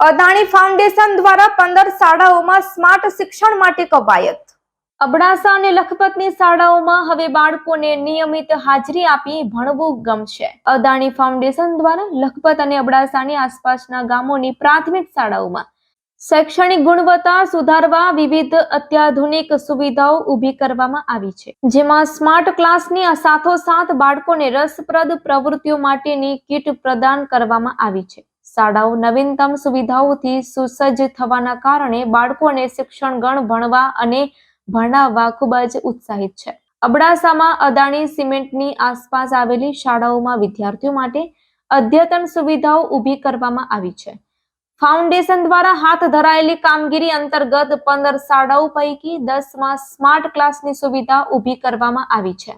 Adani foundation દ્વારા પંદર શાળાઓમાં સ્માર્ટ શિક્ષણ માટે કવાયત. અબડાસા અને લખપતની શાળાઓમાં હવે બાળકોને નિયમિત હાજરી આપી ભણવું ગમશે. અદાણી ફાઉન્ડેશન દ્વારા લખપત અને અબડાસાની આસપાસના ગામોની પ્રાથમિક શાળાઓમાં શૈક્ષણિક ગુણવત્તા સુધારવા વિવિધ અત્યાધુનિક સુવિધાઓ ઊભી કરવામાં આવી છે. જેમાં સ્માર્ટ ક્લાસની સાથોસાથ બાળકોને રસપ્રદ પ્રવૃત્તિઓ માટેની કીટ પ્રદાન કરવામાં આવી છે. શાળાઓ નવીનતમ સુવિધાઓથી સુસજ્જ થવાના કારણે બાળકોને શિક્ષણગણ ભણવા અને ભણાવવા ખૂબ જ ઉત્સાહિત છે. અબડાસામાં અદાણી સિમેન્ટની આસપાસ આવેલી શાળાઓમાં વિદ્યાર્થીઓ માટે અદ્યતન સુવિધાઓ ઊભી કરવામાં આવી છે. ફાઉન્ડેશન દ્વારા હાથ ધરાયેલી કામગીરી અંતર્ગત પંદર શાળાઓ પૈકી દસમાં સ્માર્ટ ક્લાસની સુવિધા ઊભી કરવામાં આવી છે.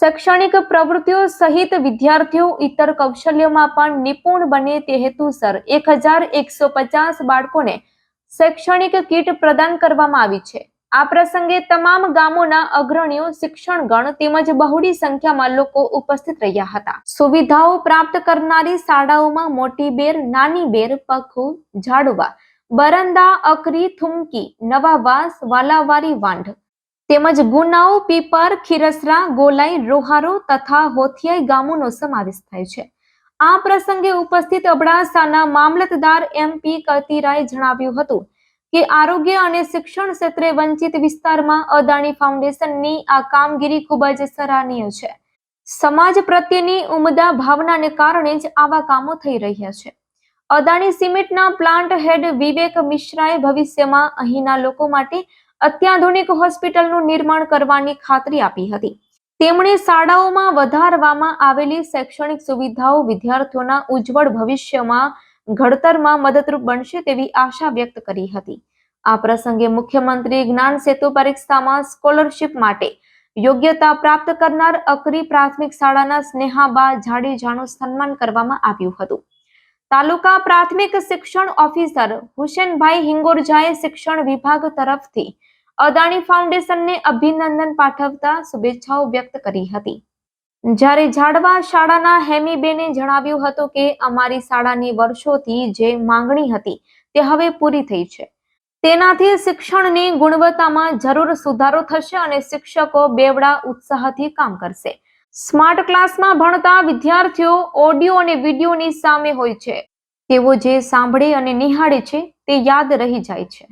શૈક્ષણિક પ્રવૃત્તિઓ સહિત વિદ્યાર્થીઓ ઇતર કૌશલ્યોમાં પણ નિપુણ બને તે હેતુસર એક હજાર એકસો પચાસ બાળકોને શૈક્ષણિક કીટ પ્રદાન કરવામાં આવી છે. આ પ્રસંગે તમામ ગામોના અગ્રણીઓ, શિક્ષણગણ તેમજ બહોળી સંખ્યામાં લોકો ઉપસ્થિત રહ્યા હતા. સુવિધાઓ પ્રાપ્ત કરનારી શાળાઓમાં મોટી બેર, નાની બેર, પખુ, ઝાડવા, બરંદા, અકરી, થુમકી નવાવાસ વાલાવારી વાંઢ તેમજ ગુનાઓ, પીપર, ખીરસરા, ગોલાઈ, રોહારો તથા હોથિયાઈ ગામોનો સમાવેશ થાય છે. આ પ્રસંગે ઉપસ્થિત અબડાસાના મામલતદાર એમપી કતિરાએ જણાવ્યું હતું કે આરોગ્ય અને શિક્ષણ ક્ષેત્રે વંચિત વિસ્તારમાં અદાણી ફાઉન્ડેશનની આ કામગીરી ખૂબ જ સરાહનીય છે. સમાજ પ્રત્યેની ઉમદા ભાવનાને કારણે જ આવા કામો થઈ રહ્યા છે. અદાણી સિમેન્ટના પ્લાન્ટ હેડ વિવેક મિશ્રાએ ભવિષ્યમાં અહીંના લોકો માટે અત્યાધુનિક હોસ્પિટલનું નિર્માણ કરવાની ખાતરી આપી હતી. તેમણે શાળાઓમાં વધારવામાં આવેલી શૈક્ષણિક સુવિધાઓ વિદ્યાર્થીઓના ઉજ્જવળ ભવિષ્યમાં ઘડતરમાં મદદરૂપ બનશે તેવી આશા વ્યક્ત કરી હતી. આ પ્રસંગે મુખ્યમંત્રી જ્ઞાન સેતુ પરીક્ષામાં સ્કોલરશિપ માટે યોગ્યતા પ્રાપ્ત કરનાર અકરી પ્રાથમિક શાળાના સ્નેહાબા જાડેજાનું સન્માન કરવામાં આવ્યું હતું. તાલુકા પ્રાથમિક શિક્ષણ ઓફિસર હુસેનભાઈ હિંગોરજાએ શિક્ષણ વિભાગ તરફથી અદાણી ફાઉન્ડેશનને અભિનંદન પાઠવતા શુભેચ્છાઓ વ્યક્ત કરી હતી. જ્યારે ઝાડવા શાળાના હેમીબેને જણાવ્યું હતું કે અમારી શાળાની વર્ષોથી જે માંગણી હતી તે હવે પૂરી થઈ છે. તેનાથી શિક્ષણની ગુણવત્તામાં જરૂર સુધારો થશે અને શિક્ષકો બેવડા ઉત્સાહથી કામ કરશે. સ્માર્ટ ક્લાસમાં ભણતા વિદ્યાર્થીઓ ઓડિયો અને વિડીયોની સામે હોય છે. તેઓ જે સાંભળે અને નિહાળે છે, તે યાદ રહી જાય છે.